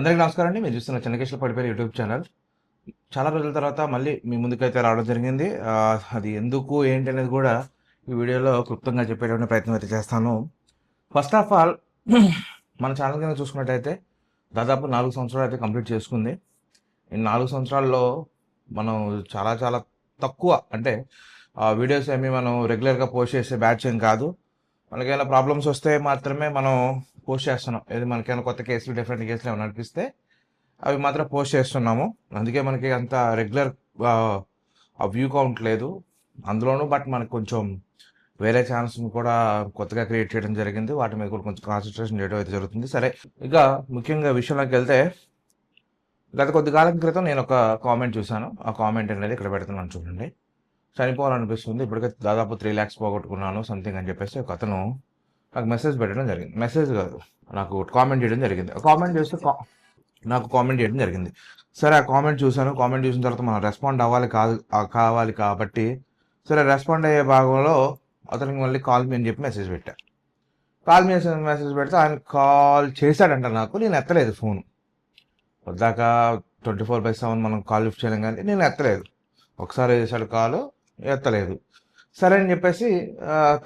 అందరికీ నమస్కారం అండి. మీరు చూస్తున్న చెన్నకేశ్వర పడిపోయిన యూట్యూబ్ ఛానల్. చాలా రోజుల తర్వాత మళ్ళీ మీ ముందుకైతే రావడం జరిగింది. అది ఎందుకు ఏంటి అనేది కూడా ఈ వీడియోలో క్లుప్తంగా చెప్పేటువంటి ప్రయత్నం అయితే చేస్తాను. ఫస్ట్ ఆఫ్ ఆల్ మన ఛానల్ కింద చూసుకున్నట్టయితే దాదాపు నాలుగు సంవత్సరాలు అయితే కంప్లీట్ చేసుకుంది. ఈ నాలుగు సంవత్సరాల్లో మనం చాలా చాలా తక్కువ అంటే ఆ వీడియోస్ ఏమి మనం రెగ్యులర్గా పోస్ట్ చేసే బ్యాచ్ ఏం కాదు. మనకేమైనా ప్రాబ్లమ్స్ వస్తే మాత్రమే మనం పోస్ట్ చేస్తున్నాం. ఏది మనకైనా కొత్త కేసులు డిఫరెంట్ కేసులు ఏమైనా అనిపిస్తే అవి మాత్రం పోస్ట్ చేస్తున్నాము. అందుకే మనకి అంత రెగ్యులర్ ఆ వ్యూ కౌంట్ లేదు. అందులోనూ బట్ మనకు కొంచెం వేరే ఛానల్స్ కూడా కొత్తగా క్రియేట్ చేయడం జరిగింది. వాటి మీద కూడా కొంచెం కాన్సన్ట్రేషన్ చేయడం అయితే జరుగుతుంది. సరే ఇక ముఖ్యంగా విషయంలోకి వెళ్తే గత కొద్ది కాలం క్రితం నేను ఒక కామెంట్ చూశాను. ఆ కామెంట్ అనేది ఇక్కడ పెడుతున్నాను చూడండి. చనిపోవాలనిపిస్తుంది. ఇప్పటికే దాదాపు త్రీ ల్యాక్స్ పోగొట్టుకున్నాను సంథింగ్ అని చెప్పేసి ఒక అతను నాకు మెసేజ్ పెట్టడం జరిగింది. మెసేజ్ కాదు. నాకు కామెంట్ చేయడం జరిగింది. కామెంట్ చేస్తే కా- నాకు కామెంట్ చేయడం జరిగింది. సరే ఆ కామెంట్ చూశాను. కామెంట్ చూసిన తర్వాత మనం రెస్పాండ్ అవ్వాలి కాదు కావాలి కాబట్టి సరే రెస్పాండ్ అయ్యే భాగంలో అతనికి మళ్ళీ కాల్ మీ అని చెప్పి మెసేజ్ పెట్టా. కాల్ మీ మెసేజ్ పెడితే ఆయన కాల్ చేశాడంట నాకు. నేను ఎత్తలేదు ఫోన్ వద్దాక ట్వంటీ ఫోర్ బై సెవెన్ మనం కాల్ లిఫ్ట్ చేయలేం కానీ నేను ఎత్తలేదు. ఒకసారి చేశాడు కాల్ ఎత్తలేదు. సరే అని చెప్పేసి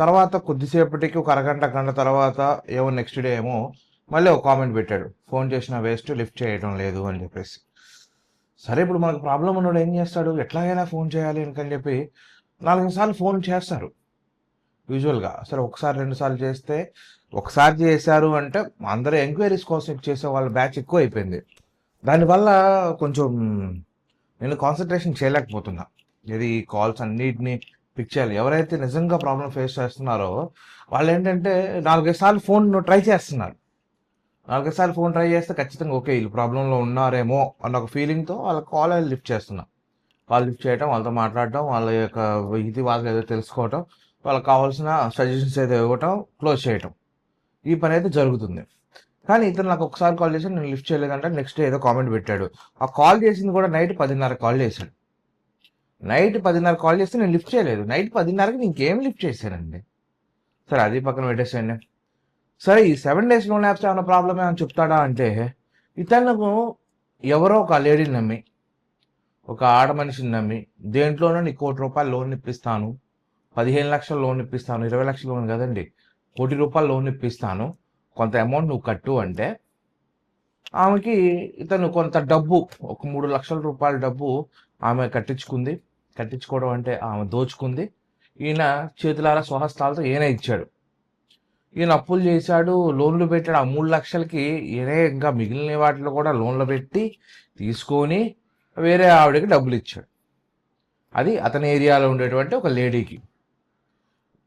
తర్వాత కొద్దిసేపటికి ఒక అరగంట గంట తర్వాత ఏమో నెక్స్ట్ డే ఏమో మళ్ళీ ఒక కామెంట్ పెట్టాడు. ఫోన్ చేసిన వేస్ట్ లిఫ్ట్ చేయడం లేదు అని చెప్పేసి. సరే ఇప్పుడు మనకు ప్రాబ్లం ఉన్నాడు ఏం చేస్తాడు? ఎట్లాగైనా ఫోన్ చేయాలి అని చెప్పి నాలుగు సార్లు ఫోన్ చేస్తారు. యూజువల్గా సరే ఒకసారి రెండు సార్లు చేస్తే ఒకసారి చేశారు అంటే అందరూ ఎంక్వైరీస్ కోసం చేసే వాళ్ళ బ్యాచ్ ఎక్కువ అయిపోయింది. దానివల్ల కొంచెం నేను కాన్సన్ట్రేషన్ చేయలేకపోతున్నా. ఇది కాల్స్ అన్నిటిని పిక్ చేయాలి. ఎవరైతే నిజంగా ప్రాబ్లం ఫేస్ చేస్తున్నారో వాళ్ళు ఏంటంటే నాలుగైదు సార్లు ఫోన్ ట్రై చేస్తున్నారు. నాలుగైదు సార్లు ఫోన్ ట్రై చేస్తే ఖచ్చితంగా ఓకే వీళ్ళు ప్రాబ్లంలో ఉన్నారేమో అన్న ఒక ఫీలింగ్తో వాళ్ళ కాల్ లిఫ్ట్ చేస్తున్నా కాల్ లిఫ్ట్ చేయడం వాళ్ళతో మాట్లాడటం వాళ్ళ యొక్క ఇది వాళ్ళు ఏదో తెలుసుకోవటం వాళ్ళకి కావాల్సిన సజెషన్స్ ఏదో ఇవ్వటం క్లోజ్ చేయటం. ఈ పని అయితే జరుగుతుంది. కానీ ఇతను నాకు ఒకసారి కాల్ చేసి నేను లిఫ్ట్ చేయలేదంటే నెక్స్ట్ డే ఏదో కామెంట్ పెట్టాడు. ఆ కాల్ చేసింది కూడా నైట్ పదిన్నర కాల్ చేశాడు. నైట్ పదిన్నర కాల్ చేస్తే నేను లిఫ్ట్ చేయలేదు. నైట్ పదిన్నరకి నేను ఇంకేం లిఫ్ట్ చేశానండి సరే అది పక్కన పెట్టేసేయండి. సరే ఈ సెవెన్ డేస్ లోన్ యాప్స్ ఏమైనా ప్రాబ్లమ్ ఏమైనా చెప్తాడా అంటే ఇతను ఎవరో ఒక లేడీని నమ్మి ఒక ఆడ మనిషిని నమ్మి దేంట్లోనూ నీకు కోటి రూపాయలు లోన్ ఇప్పిస్తాను. పదిహేను లక్షల లోన్ ఇప్పిస్తాను. ఇరవై లక్షల లోన్ కదండి. కోటి రూపాయలు లోన్ ఇప్పిస్తాను. కొంత అమౌంట్ నువ్వు కట్టు అంటే ఆమెకి ఇతను కొంత డబ్బు ఒక మూడు లక్షల రూపాయల డబ్బు ఆమె కట్టించుకుంది. కట్టించుకోవడం అంటే ఆమె దోచుకుంది. ఈయన చేతులారా స్వహస్తాలతో ఈయన ఇచ్చాడు. ఈయన అప్పులు చేశాడు లోన్లు పెట్టాడు. ఆ మూడు లక్షలకి ఈయనే ఇంకా మిగిలిన వాటిలో కూడా లోన్లు పెట్టి తీసుకొని వేరే ఆవిడకి డబ్బులు ఇచ్చాడు. అది అతని ఏరియాలో ఉండేటువంటి ఒక లేడీకి.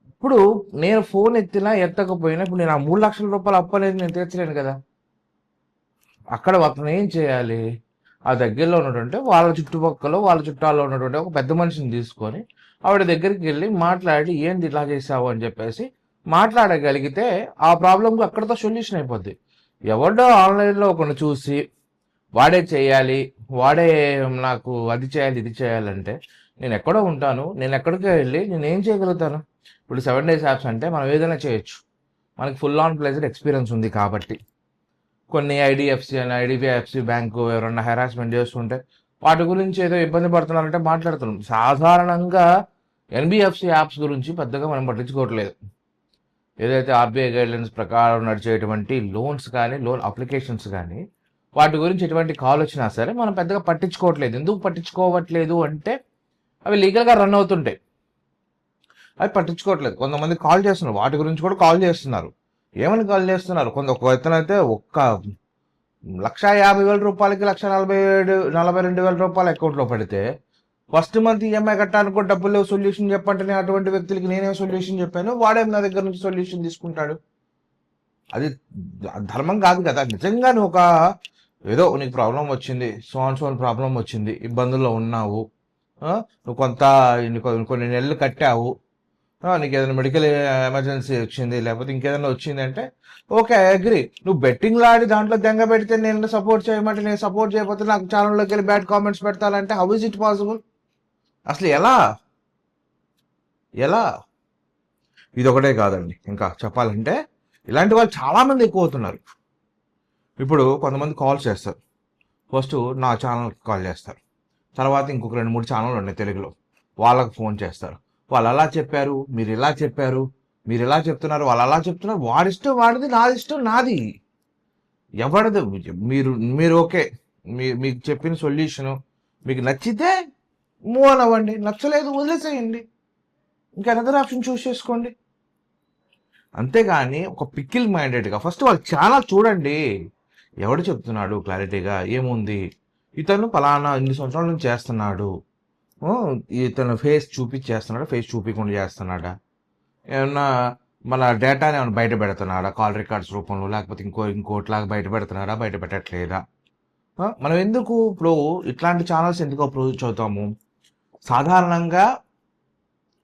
ఇప్పుడు నేను ఫోన్ ఎత్తినా ఎత్తకపోయినా ఇప్పుడు నేను ఆ మూడు లక్షల రూపాయలు అప్పు అనేది నేను తీర్చలేను కదా. అక్కడ అతను ఏం చేయాలి? ఆ దగ్గరలో ఉన్నటువంటి వాళ్ళ చుట్టుపక్కల వాళ్ళ చుట్టాల్లో ఉన్నటువంటి ఒక పెద్ద మనిషిని తీసుకొని ఆవిడ దగ్గరికి వెళ్ళి మాట్లాడి ఏంది ఇలా చేసావు అని చెప్పేసి మాట్లాడగలిగితే ఆ ప్రాబ్లంకి అక్కడతో సొల్యూషన్ అయిపోద్ది. ఎవడో ఆన్లైన్లో ఒకరిని చూసి వాడే చేయాలి వాడే నాకు అది చేయాలి ఇది చేయాలంటే నేను ఎక్కడో ఉంటాను నేను ఎక్కడికి వెళ్ళి నేను ఏం చేయగలుగుతాను? ఇప్పుడు సెవెన్ డేస్ యాప్స్ అంటే మనం ఏదైనా చేయొచ్చు. మనకి ఫుల్ ఆన్ ప్లేస్డ్ ఎక్స్పీరియన్స్ ఉంది కాబట్టి. కొన్ని ఐడిఎఫ్సి అని ఐడిబిఎఫ్సి బ్యాంకు ఎవరన్నా హెరాస్మెంట్ చేస్తుంటే వాటి గురించి ఏదో ఇబ్బంది పడుతున్నారంటే మాట్లాడుతున్నాం. సాధారణంగా ఎన్బిఎఫ్సి యాప్స్ గురించి పెద్దగా మనం పట్టించుకోవట్లేదు. ఏదైతే ఆర్బీఐ గైడ్లైన్స్ ప్రకారం నడిచేటువంటి లోన్స్ కానీ లోన్ అప్లికేషన్స్ కానీ వాటి గురించి ఎటువంటి కాల్ వచ్చినా సరే మనం పెద్దగా పట్టించుకోవట్లేదు. ఎందుకు పట్టించుకోవట్లేదు అంటే అవి లీగల్గా రన్ అవుతుంటాయి. అవి పట్టించుకోవట్లేదు. కొంతమంది కాల్ చేస్తున్నారు. వాటి గురించి కూడా కాల్ చేస్తున్నారు. ఏమని కాల్ చేస్తున్నారు? కొంత ఒక వ్యక్తిని అయితే ఒక్క లక్ష యాభై వేల రూపాయలకి లక్ష నలభై ఏడు నలభై రెండు వేల రూపాయలు అకౌంట్లో పడితే ఫస్ట్ మంత్ ఈఎంఐ కట్టడానికి కూడా డబ్బులు లేవు సొల్యూషన్ చెప్పంటే నేను అటువంటి వ్యక్తులకి నేనే సొల్యూషన్ చెప్పాను? వాడేం నా దగ్గర నుంచి సొల్యూషన్ తీసుకుంటాడు. అది ధర్మం కాదు కదా. నిజంగా నువ్వు ఒక ఏదో నీకు ప్రాబ్లం వచ్చింది సోన్ సోన్ ప్రాబ్లం వచ్చింది ఇబ్బందుల్లో ఉన్నావు నువ్వు కొంత కొ- కొన్ని నెలలు కట్టావు నీకు ఏదైనా మెడికల్ ఎమర్జెన్సీ వచ్చింది లేకపోతే ఇంకేదైనా వచ్చింది అంటే ఓకే ఐ అగ్రి నువ్వు బెట్టింగ్ లాడి దాంట్లో దెంగ పెడితే నేను సపోర్ట్ చేయమంటే నేను సపోర్ట్ చేయకపోతే నాకు ఛానల్లోకి వెళ్ళి బ్యాడ్ కామెంట్స్ పెడతానంటే హౌ ఇస్ ఇట్ పాసిబుల్ అసలు ఎలా? ఎలా? ఇది ఒకటే కాదండి. ఇంకా చెప్పాలంటే ఇలాంటి వాళ్ళు చాలామంది ఎక్కువ అవుతున్నారు. ఇప్పుడు కొంతమంది కాల్ చేస్తారు. ఫస్ట్ నా ఛానల్కి కాల్ చేస్తారు. తర్వాత ఇంకొక రెండు మూడు ఛానల్ ఉన్నాయి తెలుగులో. వాళ్ళకి ఫోన్ చేస్తారు. వాళ్ళు అలా చెప్పారు మీరు ఇలా చెప్పారు మీరు ఇలా చెప్తున్నారు వాళ్ళు అలా చెప్తున్నారు వాడిష్టం వాడిది నాది ఇష్టం నాది. ఎవరిది? మీరు మీరు ఓకే. మీ మీకు చెప్పిన సొల్యూషను మీకు నచ్చితే మూవ్ ఆన్ అవ్వండి. నచ్చలేదు వదిలేసేయండి. ఇంకా అనదర్ ఆప్షన్ చూస్ చేసుకోండి. అంతేగాని ఒక పికిల్ మైండెడ్గా ఫస్ట్ వాళ్ళు ఛానల్ చూడండి. ఎవడు చెప్తున్నాడు క్లారిటీగా? ఏముంది? ఇతను పలానా ఇన్ని సంవత్సరాల నుంచి చేస్తున్నాడు. ఇతను ఫేస్ చూపించేస్తున్నాడా ఫేస్ చూపించకుండా చేస్తున్నాడా? ఏమన్నా మన డేటాని ఏమైనా బయట పెడుతున్నాడా? కాల్ రికార్డ్స్ రూపంలో లేకపోతే ఇంకో ఇంకోటిలాగా బయట పెడుతున్నాడా బయట పెట్టట్లేదా? మనం ఎందుకు ఇప్పుడు ఇట్లాంటి ఛానల్స్ ఎందుకు అప్రోచ్ అవుతాము? సాధారణంగా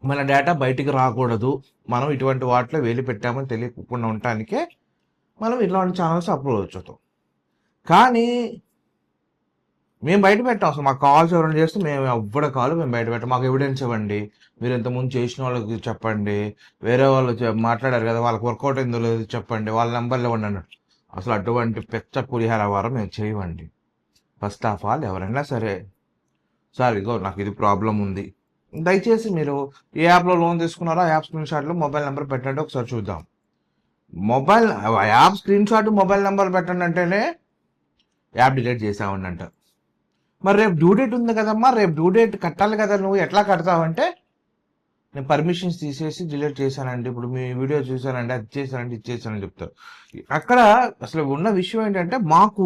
మన డేటా బయటికి రాకూడదు. మనం ఇటువంటి వాటిలో వేలు పెట్టామని తెలియకుండా ఉండటానికే మనం ఇట్లాంటి ఛానల్స్ అప్రోచ్ అవుతాం. కానీ మేము బయట పెట్టాం అసలు. మాకు కాల్స్ ఎవరైనా చేస్తే మేము ఎవ్వడ కాల్ మేము బయట పెట్టాం. మాకు ఎవిడెన్స్ ఇవ్వండి. మీరు ఇంతకుముందు చేసిన వాళ్ళకి చెప్పండి. వేరే వాళ్ళు మాట్లాడారు కదా వాళ్ళకి వర్కౌట్ అయిందో లేదో చెప్పండి. వాళ్ళ నెంబర్లు ఇవ్వండి అన్నట్టు అసలు అటువంటి పెచ్చ పులిహార వారం మేము చేయవండి ఫస్ట్ ఆఫ్ ఆల్ ఎవరైనా సరే. సార్ ఇగో నాకు ఇది ప్రాబ్లం ఉంది. దయచేసి మీరు ఏ యాప్లో లోన్ తీసుకున్నారో ఆ యాప్ స్క్రీన్ షాట్లో మొబైల్ నెంబర్ పెట్టండి. ఒకసారి చూద్దాం. Mobile app screenshot mobile number పెట్టండి అంటేనే యాప్ డిలీట్ చేసామండి అంట. మరి రేపు డ్యూ డేట్ ఉంది కదమ్మా రేపు డ్యూ డేట్ కట్టాలి కదా నువ్వు ఎట్లా కడతావంటే? నేను పర్మిషన్స్ తీసేసి డిలీట్ చేశానండి ఇప్పుడు మీ వీడియో చూశానండి అది చేశానండి ఇది చేశానని చెప్తారు. అక్కడ అసలు ఉన్న విషయం ఏంటంటే మాకు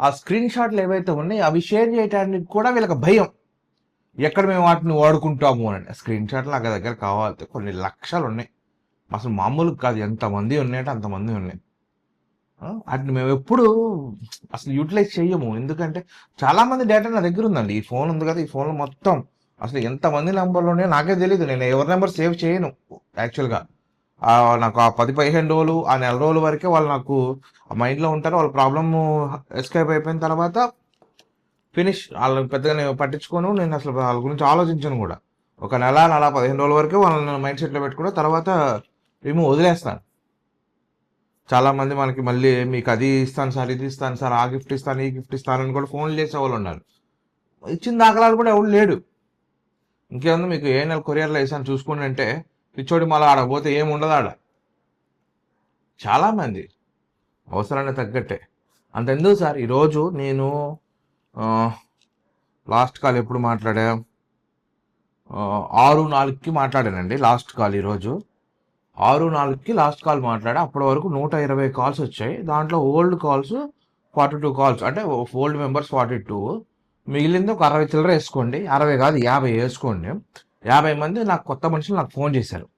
ఆ స్క్రీన్ షాట్లు ఏవైతే ఉన్నాయో అవి షేర్ చేయడానికి కూడా వీళ్ళకి భయం. ఎక్కడ మేము వాటిని వాడుకుంటాము అని. స్క్రీన్ షాట్లు నాకు దగ్గర కావాలి కొన్ని లక్షలు ఉన్నాయి. అసలు మామూలు కాదు ఎంతమంది ఉన్నాయంటే అంతమంది ఉన్నాయి. వాటిని మేము ఎప్పుడు అసలు యూటిలైజ్ చేయము ఎందుకంటే చాలా మంది డేటా నా దగ్గర ఉందండి. ఈ ఫోన్ ఉంది కదా ఈ ఫోన్లో మొత్తం అసలు ఎంతమంది నెంబర్లు ఉన్నాయో నాకే తెలియదు నేను ఎవరి నెంబర్ సేవ్ చేయను యాక్చువల్గా నాకు ఆ పది పదిహేను రోజులు ఆ నెల రోజుల వరకే వాళ్ళు నాకు ఆ మైండ్లో ఉంటారు. వాళ్ళ ప్రాబ్లమ్ ఎస్కేప్ అయిపోయిన తర్వాత ఫినిష్. వాళ్ళని పెద్దగా నేను పట్టించుకోను. నేను అసలు వాళ్ళ గురించి ఆలోచించను కూడా. ఒక నెల నెల పదిహేను రోజుల వరకే వాళ్ళని మైండ్ సెట్లో పెట్టుకుని తర్వాత రిమూవ్ వదిలేస్తాను. చాలా మంది మనకి మళ్ళీ మీకు అది ఇస్తాను సార్ ఇది ఇస్తాను సార్ ఆ గిఫ్ట్ ఇస్తాను ఈ గిఫ్ట్ ఇస్తాను అని కూడా ఫోన్లు చేసే వాళ్ళు ఉన్నారు. ఇచ్చిన దాఖలాలు కూడా ఎవరు లేడు. ఇంకేముంది మీకు ఏ నెల కొరియర్లో వేసాను చూసుకోండి అంటే పిచ్చోడి మళ్ళీ ఆడకపోతే ఏమి ఉండదు ఆడ. చాలామంది అవసరాన్ని తగ్గట్టే. అంతెందుకు సార్? ఈరోజు నేను లాస్ట్ కాల్ ఎప్పుడు మాట్లాడా? ఆరు నాలుగుకి మాట్లాడానండి లాస్ట్ కాల్ ఈరోజు. ఆరు నాలుగుకి లాస్ట్ కాల్ మాట్లాడా. అప్పటి వరకు నూట ఇరవై కాల్స్ వచ్చాయి. దాంట్లో old calls forty two calls అంటే ఓల్డ్ మెంబర్స్ ఫార్టీ టూ మిగిలింది ఒక అరవై చిల్లర వేసుకోండి. అరవై కాదు యాభై వేసుకోండి. యాభై మంది నాకు కొత్త మనుషులు నాకు ఫోన్ చేశారు.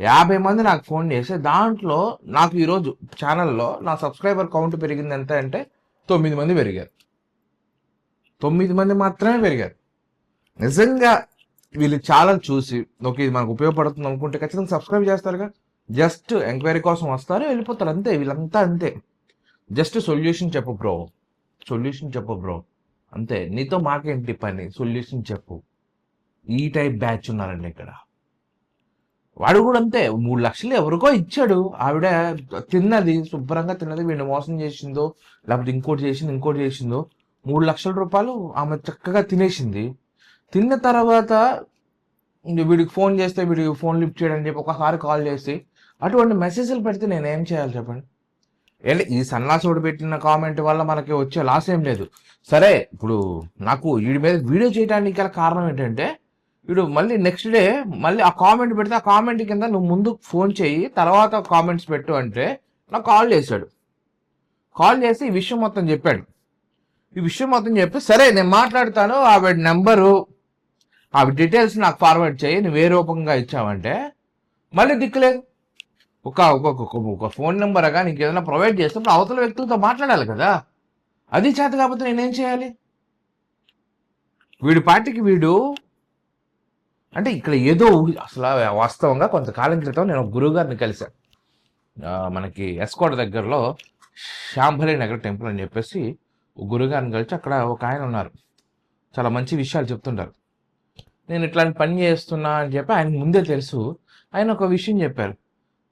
యాభై మంది నాకు ఫోన్ చేసి దాంట్లో నాకు ఈరోజు ఛానల్లో నా సబ్స్క్రైబర్ కౌంట్ పెరిగింది ఎంత అంటే తొమ్మిది మంది పెరిగారు. తొమ్మిది మంది మాత్రమే పెరిగారు. నిజంగా వీళ్ళు ఛానల్ చూసి ఓకే ఇది మనకు ఉపయోగపడుతుంది అనుకుంటే ఖచ్చితంగా సబ్స్క్రైబ్ చేస్తారుగా. జస్ట్ ఎంక్వైరీ కోసం వస్తారు వెళ్ళిపోతారు. అంతే వీళ్ళంతా అంతే. జస్ట్ సొల్యూషన్ చెప్పు బ్రో. సొల్యూషన్ చెప్పు బ్రో. అంతే. నీతో మాకేంటి పని? సొల్యూషన్ చెప్పు. ఈ టైప్ బ్యాచ్ ఉన్నారండి ఇక్కడ. వాడు కూడా అంతే. మూడు లక్షలు ఎవరికో ఇచ్చాడు. ఆవిడ తిన్నది శుభ్రంగా తిన్నది వీడిని మోసం చేసిందో లేకపోతే ఇంకోటి చేసింది ఇంకోటి చేసిందో మూడు లక్షల రూపాయలు ఆమె చక్కగా తినేసింది. తిన్న తర్వాత వీడికి ఫోన్ చేస్తే వీడికి ఫోన్ లిఫ్ట్ చేయడని చెప్పి ఒకసారి కాల్ చేసి అటువంటి మెసేజ్లు పెడితే నేను ఏం చేయాలి చెప్పండి? ఏంటి ఈ సన్నాసుడు పెట్టిన కామెంట్ వల్ల మనకి వచ్చే లాస్ ఏం లేదు. సరే ఇప్పుడు నాకు వీడి మీద వీడియో చేయడానికి గల కారణం ఏంటంటే వీడు మళ్ళీ నెక్స్ట్ డే మళ్ళీ ఆ కామెంట్ పెడితే ఆ కామెంట్ కింద నువ్వు ముందు ఫోన్ చేయి తర్వాత కామెంట్స్ పెట్టు అంటే నాకు కాల్ చేశాడు. కాల్ చేసి ఈ విషయం మొత్తం చెప్పాడు. ఈ విషయం మొత్తం చెప్పి సరే నేను మాట్లాడతాను ఆవిడ నెంబరు ఆ డీటెయిల్స్ నాకు ఫార్వర్డ్ చేయి నువ్వు ఏ రూపంగా ఇచ్చావంటే మళ్ళీ దిక్కులేదు ఒక ఒక ఒక- ఫోన్ నెంబర్ కానీ నీకు ఏదైనా ప్రొవైడ్ చేస్తే అవతల వ్యక్తులతో మాట్లాడాలి కదా. అది చేత కాకపోతే నేనేం చేయాలి? వీడి పార్టీకి వీడు అంటే ఇక్కడ ఏదో అసలు వాస్తవంగా కొంతకాలం క్రితం నేను ఒక గురువు గారిని కలిశాను. మనకి ఎస్కోట దగ్గరలో శాంభరి నగర్ టెంపుల్ అని చెప్పేసి గురుగారిని కలిసి అక్కడ ఒక ఆయన ఉన్నారు. చాలా మంచి విషయాలు చెప్తుంటారు. నేను ఇట్లాంటి పని చేస్తున్నా అని చెప్పి ఆయనకు ముందే తెలుసు. ఆయన ఒక విషయం చెప్పారు.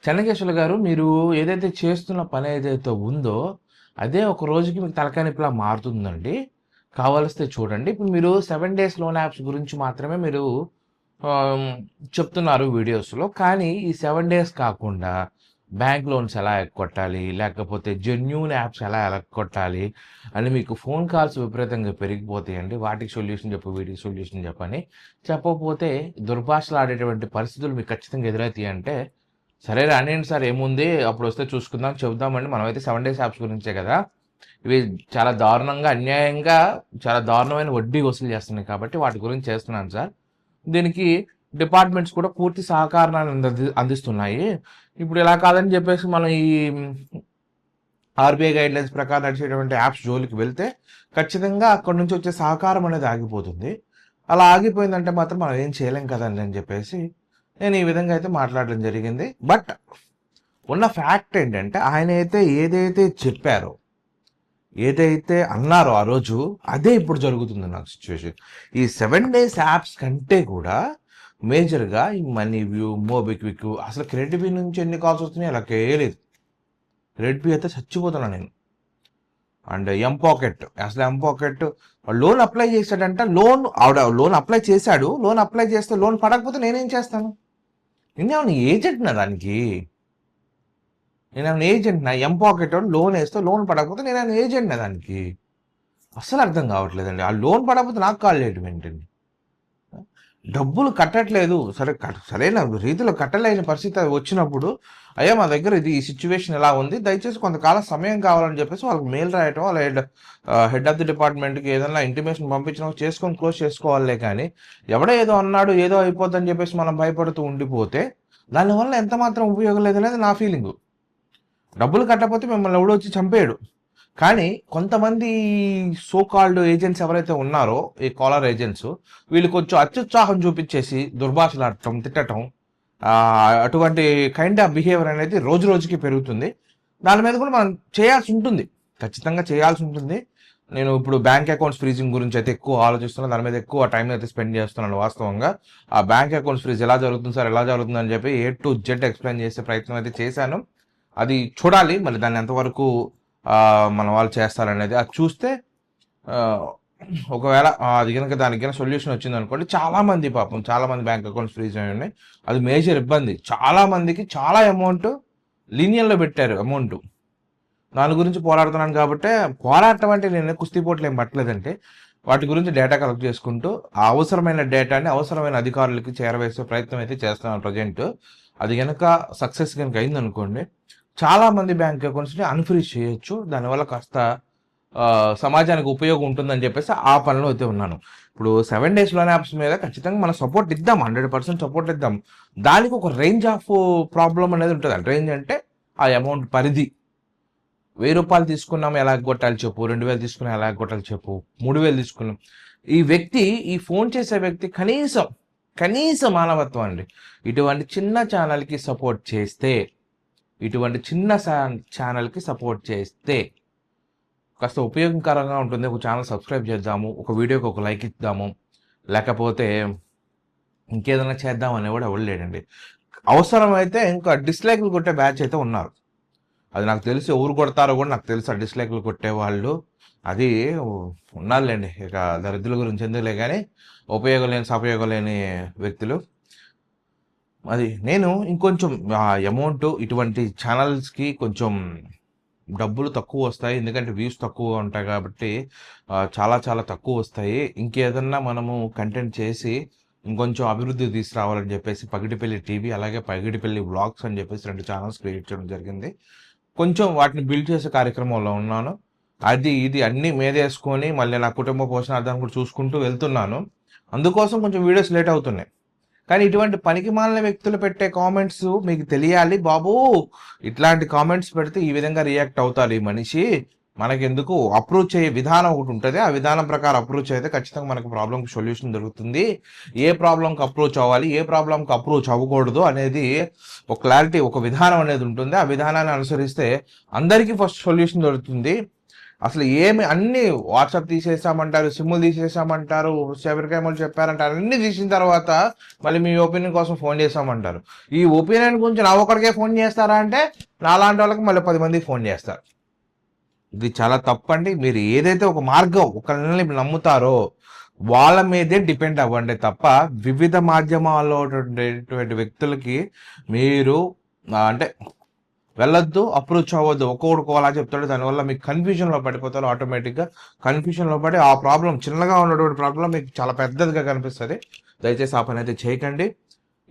చెన్నకేశ్వర గారు మీరు ఏదైతే చేస్తున్న పని ఏదైతే ఉందో అదే ఒక రోజుకి మీకు తలకాయ నొప్పిలా మారుతుందండి. కావాల్స్తే చూడండి. ఇప్పుడు మీరు సెవెన్ డేస్ లోన్ యాప్స్ గురించి మాత్రమే మీరు చెప్తున్నారు వీడియోస్లో కానీ ఈ సెవెన్ డేస్ కాకుండా బ్యాంక్ లోన్స్ ఎలా ఎక్కొట్టాలి లేకపోతే జెన్యూన్ యాప్స్ ఎలా ఎలక్కొట్టాలి అని మీకు ఫోన్ కాల్స్ విపరీతంగా పెరిగిపోతాయండి. వాటికి సొల్యూషన్ చెప్పు వీటికి సొల్యూషన్ చెప్పని చెప్పకపోతే దుర్భాషలు ఆడేటువంటి పరిస్థితులు మీకు ఖచ్చితంగా ఎదురవుతాయి అంటే సరే రానియండి సార్ ఏముంది? అప్పుడు వస్తే చూసుకుందాం చెబుదామండి. మనమైతే సెవెన్ డేస్ యాప్స్ గురించే కదా. ఇవి చాలా దారుణంగా అన్యాయంగా చాలా దారుణమైన వడ్డీ వసూలు చేస్తున్నాయి కాబట్టి వాటి గురించి చేస్తున్నాను సార్. దీనికి డిపార్ట్మెంట్స్ కూడా పూర్తి సహకారాన్ని అంది అందిస్తున్నాయి. ఇప్పుడు ఇలా కాదని చెప్పేసి మనం ఈ ఆర్బీఐ గైడ్లైన్స్ ప్రకారం నడిచేటువంటి యాప్స్ జోలికి వెళ్తే ఖచ్చితంగా అక్కడ నుంచి వచ్చే సహకారం అనేది ఆగిపోతుంది. అలా ఆగిపోయిందంటే మాత్రం మనం ఏం చేయలేం కదండి అని చెప్పేసి నేను ఈ విధంగా అయితే మాట్లాడడం జరిగింది. బట్ ఉన్న ఫ్యాక్ట్ ఏంటంటే ఆయన అయితే ఏదైతే చెప్పారో ఏదైతే అన్నారో ఆ రోజు అదే ఇప్పుడు జరుగుతుంది నాకు సిచ్యువేషన్ ఈ సెవెన్ డేస్ యాప్స్ కంటే కూడా మేజర్గా ఈ మనీ వ్యూ మోబిక్విక్ అసలు క్రెడిట్ బి నుంచి ఎన్ని కాల్స్ వస్తున్నాయి అలా కేయలేదు క్రెడిట్ బి అయితే చచ్చిపోతున్నా నేను. అండ్ ఎం పాకెట్ అసలు ఎం పాకెట్ లోన్ అప్లై చేశాడంట లోన్ ఆవిడ లోన్ అప్లై చేశాడు లోన్ అప్లై చేస్తే లోన్ పడకపోతే నేనేం చేస్తాను? నేనేమన్నా ఏజెంట్ నా దానికి? నేనేమన్నా ఏజెంట్ నా ఎం పాకెట్ లోన్ వేస్తే లోన్ పడకపోతే నేను ఏజెంట్ నా దానికి? అస్సలు అర్థం కావట్లేదండి. ఆ లోన్ పడకపోతే నాకు కాల్ చేయటం ఏంటండి? డబ్బులు కట్టట్లేదు. సరే కట్ సరైన రీతిలో కట్టలేని పరిస్థితి అది వచ్చినప్పుడు అయ్యా మా దగ్గర ఇది ఈ సిచ్యువేషన్ ఎలా ఉంది దయచేసి కొంతకాలం సమయం కావాలని చెప్పేసి వాళ్ళకి మెయిల్ రాయటం వాళ్ళ హెడ్ హెడ్ ఆఫ్ ది డిపార్ట్మెంట్కి ఏదైనా ఇంటిమేషన్ పంపించడం చేసుకొని క్లోజ్ చేసుకోవాలే కానీ ఎవడో ఏదో అన్నాడు ఏదో అయిపోద్దని చెప్పేసి మనం భయపడుతూ ఉండిపోతే దానివల్ల ఎంత మాత్రం ఉపయోగం లేదనేది నా ఫీలింగు డబ్బులు కట్టకపోతే మిమ్మల్ని ఎవడో వచ్చి చంపేయడు. కానీ కొంతమంది సోకాల్డ్ ఏజెంట్స్ ఎవరైతే ఉన్నారో ఈ కాలర్ ఏజెంట్స్ వీళ్ళు కొంచెం అత్యుత్సాహం చూపించేసి దుర్భాషలాడటం తిట్టడం అటువంటి కైండ్ ఆఫ్ బిహేవియర్ అనేది రోజు రోజుకి పెరుగుతుంది. దాని మీద కూడా మనం చేయాల్సి ఉంటుంది. ఖచ్చితంగా చేయాల్సి ఉంటుంది. నేను ఇప్పుడు బ్యాంక్ అకౌంట్స్ ఫ్రీజింగ్ గురించి అయితే ఎక్కువ ఆలోచిస్తున్నాను దాని మీద ఎక్కువ టైం అయితే స్పెండ్ చేస్తున్నాను వాస్తవంగా. ఆ బ్యాంక్ అకౌంట్స్ ఫ్రీజ్ ఎలా జరుగుతుంది సార్? ఎలా జరుగుతుంది అని చెప్పి ఏ టు జెడ్ ఎక్స్ప్లెయిన్ చేసే ప్రయత్నం అయితే చేశాను. అది చూడాలి. మరి దాన్ని ఎంతవరకు మన వాళ్ళు చేస్తారనేది. అది చూస్తే ఒకవేళ అది కనుక దానికి కనుక సొల్యూషన్ వచ్చింది అనుకోండి చాలా మంది పాపం చాలా మంది బ్యాంక్ అకౌంట్స్ ఫ్రీజ్ అయి ఉన్నాయి. అది మేజర్ ఇబ్బంది. చాలా మందికి చాలా అమౌంట్ లీనియన్లో పెట్టారు అమౌంట్. దాని గురించి పోరాడుతున్నాను కాబట్టి పోరాటం అంటే నేను కుస్తీ పోట్లు ఏం పట్టలేదంటే వాటి గురించి డేటా కలెక్ట్ చేసుకుంటూ ఆ అవసరమైన డేటాని అవసరమైన అధికారులకి చేరవేసే ప్రయత్నం అయితే చేస్తున్నాను ప్రజెంట్. అది కనుక సక్సెస్ కనుక అయిందనుకోండి చాలా మంది బ్యాంక్ అకౌంట్స్ని అన్ఫ్రీజ్ చేయొచ్చు. దానివల్ల కాస్త సమాజానికి ఉపయోగం ఉంటుందని చెప్పేసి ఆ పనిలో అయితే ఉన్నాను. ఇప్పుడు సెవెన్ డేస్ లోన్ యాప్స్ మీద ఖచ్చితంగా మనం సపోర్ట్ ఇద్దాం. హండ్రెడ్ పర్సెంట్ సపోర్ట్ ఇద్దాం. దానికి ఒక రేంజ్ ఆఫ్ ప్రాబ్లం అనేది ఉంటుంది. రేంజ్ అంటే ఆ అమౌంట్ పరిధి. వెయ్యి రూపాయలు తీసుకున్నాం ఎలా కొట్టాలి చెప్పు. రెండు వేలు తీసుకున్నాం ఎలా కొట్టాలి చెప్పు. మూడు వేలు తీసుకున్నాం. ఈ వ్యక్తి ఈ ఫోన్ చేసే వ్యక్తి కనీసం కనీస మానవత్వం అండి. ఇటువంటి చిన్న ఛానల్కి సపోర్ట్ చేస్తే ఇటువంటి చిన్న ఛానల్కి సపోర్ట్ చేస్తే కాస్త ఉపయోగకరంగా ఉంటుంది. ఒక ఛానల్ సబ్స్క్రైబ్ చేద్దాము ఒక వీడియోకి ఒక లైక్ ఇద్దాము లేకపోతే ఇంకేదైనా చేద్దామని కూడా ఎవరు లేడండి. అవసరమైతే ఇంకా డిస్లైక్లు కొట్టే బ్యాచ్ అయితే ఉన్నారు. అది నాకు తెలిసి ఎవరు కొడతారో కూడా నాకు తెలుసు. ఆ డిస్లైక్లు కొట్టే వాళ్ళు అది ఉన్నారులేండి. ఇక దరిద్రుల గురించి ఎందుకులే కానీ ఉపయోగం లేని సపయోగం లేని వ్యక్తులు. అది నేను ఇంకొంచెం అమౌంట్ ఇటువంటి ఛానల్స్కి కొంచెం డబ్బులు తక్కువ వస్తాయి. ఎందుకంటే వ్యూస్ తక్కువ ఉంటాయి కాబట్టి చాలా చాలా తక్కువ వస్తాయి. ఇంకేదన్నా మనము కంటెంట్ చేసి ఇంకొంచెం అభివృద్ధి తీసుకురావాలని చెప్పేసి పగిడిపల్లి టీవీ అలాగే పగిడిపల్లి వ్లాగ్స్ అని చెప్పేసి రెండు ఛానల్స్ క్రియేట్ చేయడం జరిగింది. కొంచెం వాటిని బిల్డ్ చేసే కార్యక్రమంలో ఉన్నాను. అది ఇది అన్ని మీదేసుకొని మళ్ళీ నా కుటుంబ పోషణార్థాన్ని కూడా చూసుకుంటూ వెళ్తున్నాను. అందుకోసం కొంచెం వీడియోస్ లేట్ అవుతున్నాయి. కానీ ఇటువంటి పనికి మాలిన వ్యక్తులు పెట్టే కామెంట్స్ మీకు తెలియాలి బాబు. ఇట్లాంటి కామెంట్స్ పెడితే ఈ విధంగా రియాక్ట్ అవుతారు ఈ మనిషి. మనకెందుకు? అప్రూవ్ అయ్యే విధానం ఒకటి ఉంటుంది. ఆ విధానం ప్రకారం అప్రూవ్ అయితే ఖచ్చితంగా మనకు ప్రాబ్లంకి సొల్యూషన్ దొరుకుతుంది. ఏ ప్రాబ్లంకి అప్రోచ్ అవ్వాలి? ఏ ప్రాబ్లంకి అప్రోచ్ అవ్వకూడదు అనేది ఒక క్లారిటీ ఒక విధానం అనేది ఉంటుంది. ఆ విధానాన్ని అనుసరిస్తే అందరికీ ఫస్ట్ సొల్యూషన్ దొరుకుతుంది. అసలు ఏమి అన్ని వాట్సాప్ తీసేసామంటారు సిమ్ములు తీసేసామంటారు శబరికాయమలు చెప్పారంటారు అన్ని తీసిన తర్వాత మళ్ళీ మీ ఒపీనియన్ కోసం ఫోన్ చేసామంటారు. ఈ ఒపీనియన్ గురించి నా ఒక్కడికే ఫోన్ చేస్తారా అంటే నాలాంటి వాళ్ళకి మళ్ళీ పది మందికి ఫోన్ చేస్తారు. ఇది చాలా తప్పండి. మీరు ఏదైతే ఒక మార్గం ఒకరిని నమ్ముతారో వాళ్ళ మీదే డిపెండ్ అవ్వండి తప్ప వివిధ మాధ్యమాల్లో ఉండేటువంటి వ్యక్తులకి మీరు అంటే వెళ్ళొద్దు అప్రోచ్ అవ్వద్దు. ఒక్కొక్కడికి అలా చెప్తాడు దానివల్ల మీకు కన్ఫ్యూజన్లో పడిపోతారు ఆటోమేటిక్గా కన్ఫ్యూజన్లో పడి ఆ ప్రాబ్లం చిన్నగా ఉన్నటువంటి ప్రాబ్లం మీకు చాలా పెద్దదిగా కనిపిస్తుంది. దయచేసి ఆ పని అయితే చేయకండి.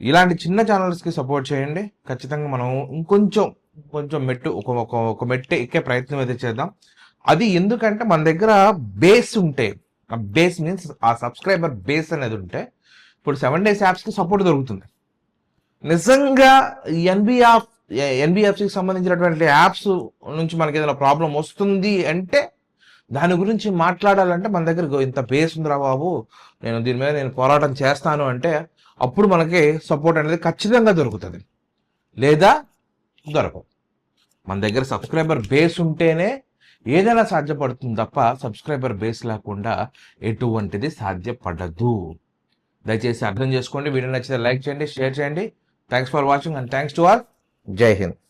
ఇలాంటి చిన్న ఛానల్స్కి సపోర్ట్ చేయండి. ఖచ్చితంగా మనం ఇంకొంచెం కొంచెం మెట్టు ఒక ఒక ఒక మెట్టు ఎక్కే ప్రయత్నం అయితే చేద్దాం. అది ఎందుకంటే మన దగ్గర బేస్ ఉంటే ఆ బేస్ మీన్స్ ఆ సబ్స్క్రైబర్ బేస్ అనేది ఉంటే ఇప్పుడు సెవెన్ డేస్ యాప్స్కి సపోర్ట్ దొరుకుతుంది. నిజంగా ఎన్బిఎఫ్ ఎన్బిఎఫ్సికి సంబంధించినటువంటి యాప్స్ నుంచి మనకి ఏదైనా ప్రాబ్లం వస్తుంది అంటే దాని గురించి మాట్లాడాలంటే మన దగ్గర ఇంత బేస్ ఉందిరా బాబు. నేను దీని మీద నేను పోరాటం చేస్తాను అంటే అప్పుడు మనకి సపోర్ట్ అనేది ఖచ్చితంగా దొరుకుతుంది. లేదా దొరకవు. మన దగ్గర సబ్స్క్రైబర్ బేస్ ఉంటేనే ఏదైనా సాధ్యపడుతుంది తప్ప సబ్స్క్రైబర్ బేస్ లేకుండా ఎటువంటిది సాధ్యపడదు. దయచేసి అర్థం చేసుకోండి. వీడియో నచ్చితే లైక్ చేయండి షేర్ చేయండి. Thanks for watching and thanks to all Jai Hind.